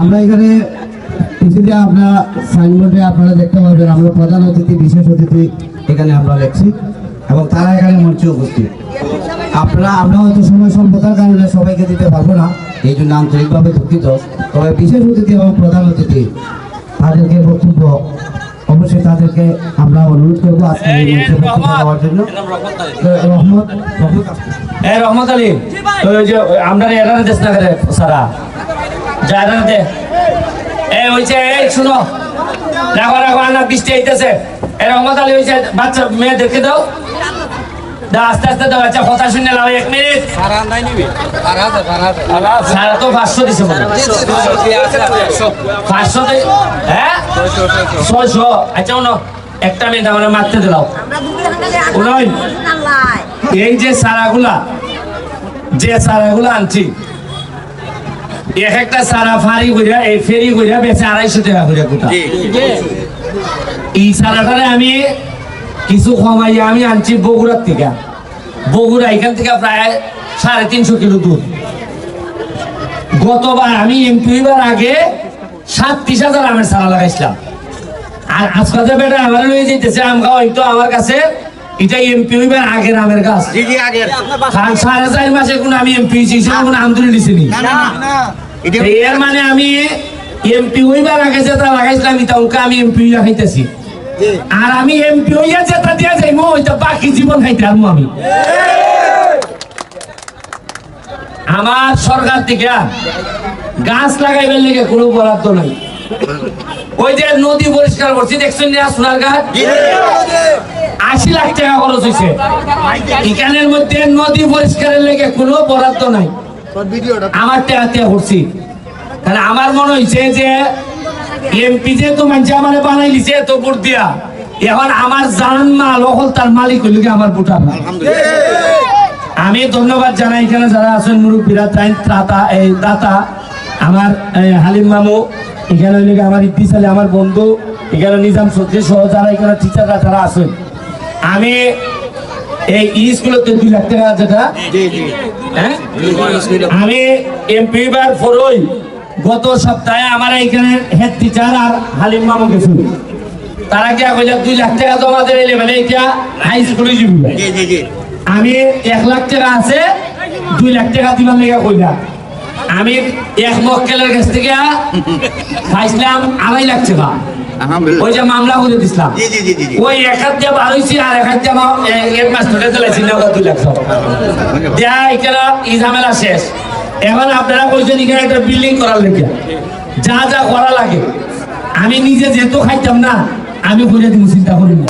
আমরা এখানে কিছুটা আপনার সাইনবোর্ডে আপনারা দেখতে পাবেন আমরা প্রধান অতিথি বিশেষ অতিথি এখানে আমরা লেখছি এবং তারা এখানে মঞ্চে উপস্থিত। আপনারা আমরা হয়তো সময় স্বল্পতার কারণে সবাইকে দিতে পারব না এই জন্য আন্তরিকভাবে দুঃখিত। তবে বিশেষ অতিথি এবং প্রধান অতিথি তাদেরকে বক্তব্য অবশ্যই তাদেরকে আমরা অনুরোধ করব আজকে দেওয়ার জন্য। রহমত রহমত এ রহমত আলী ওই যে আমরা এরা দেশ না করে সারা। দে। এ হইছে এই শুনো। রাখো রাখো আনা বৃষ্টি আইতেছে। এ রহমত আলী হইছে বাচ্চা মেয়েদেরকে দাও। আস্তে আস্তে দাও আচ্ছা কথা শুনে নাও এক মিনিট। সারা তো পাঁচশো দিছে মনে পাঁচশো হ্যাঁ? ছয়শো আচ্ছা শোনো একটা মিনিট আমার মারতে দিলাও এই যে সারাগুলা যে সারাগুলা আনছি এক একটা সারা ফারি কইরা এই ফেরি কইরা বেচে আড়াইশো টাকা কইরা গোটা এই সারাটারে আমি কিছু কমাই আমি আনছি বগুড়ার থেকে। বগুড়া এখান থেকে প্রায় সাড়ে তিনশো কিলো দূর। গতবার আমি এমপি হইবার আগে সাতত্রিশ হাজার আমের সারা লাগাইছিলাম। আর আজকাল যে বেটা আমার লয়ে যেতেছে আম খাওয়া তো আমার কাছে এটা এমপি হইবার আগের আমের গাছ। সাড়ে চার মাসে কোন আমি এমপি সেটা কোনো আম তুলে নিছিনি এর মানে আমি এমপি হইবার আগে যেটা লাগাইছিলাম এটা ওকে আমি এমপি খাইতেছি। আর আমি এমপি হইয়া যেটা দিয়া ওইটা বাকি জীবন খাইতে আরমু আমি। আমার সরকার থেকে গাছ লাগাইবার লেগে কোনো বরাদ্দ নাই। ওই যে নদী পরিষ্কার করছি দেখছেন না সোনার ঘাট? আশি লাখ টাকা খরচ হয়েছে এখানের মধ্যে নদী পরিষ্কারের লেগে কোনো বরাদ্দ নাই। আমার টাকা করছি। তাহলে আমার মনে হয়েছে যে এমপি যে তো মানুষ আমার বানাই লিছে ভোট দিয়া। এখন আমার জান মাল অকল তার মালিক হইল আমার ভোটার আমি ধন্যবাদ জানাই এখানে যারা আছেন মুরব্বীরা তাই ত্রাতা এই দাতা আমার হালিম মামু এখানে হইলে আমার ইদ্দিস আলী আমার বন্ধু এখানে নিজাম সত্যি সহ যারা এখানে টিচাররা যারা আছেন। আমি এই স্কুলেতে দুই লাখ টাকা যেটা হ্যাঁ? আমি এমপি বার ফরই। গত সপ্তাহে আমার এইখানে হেড টিচার আর হালিম মামু গেছিল। তারা কি কইলে দুই লাখ টাকা জমা দেবে লেভেলে এটা হাই স্কুলে যাবি আমি এক লাখ টাকা আছে দুই লাখ টাকা দিবার লেগে কইলা। আমি এক মক্কেলের কাছ থেকে পাইছিলাম আড়াই লাখ টাকা। ওই যে মামলা করে দিছিলাম। ওই এক হাত দিয়ে বার আর এক হাত দিয়ে আমার এক মাস ধরে চালাইছি না দুই লাখ টাকা দেয়া এখানে ই ঝামেলা শেষ। এখন আপনারা কইছেন এখানে একটা বিল্ডিং করার লেগে যা যা করা লাগে। আমি নিজে যেহেতু খাইতাম না, আমি করে দিব চিন্তা করি না।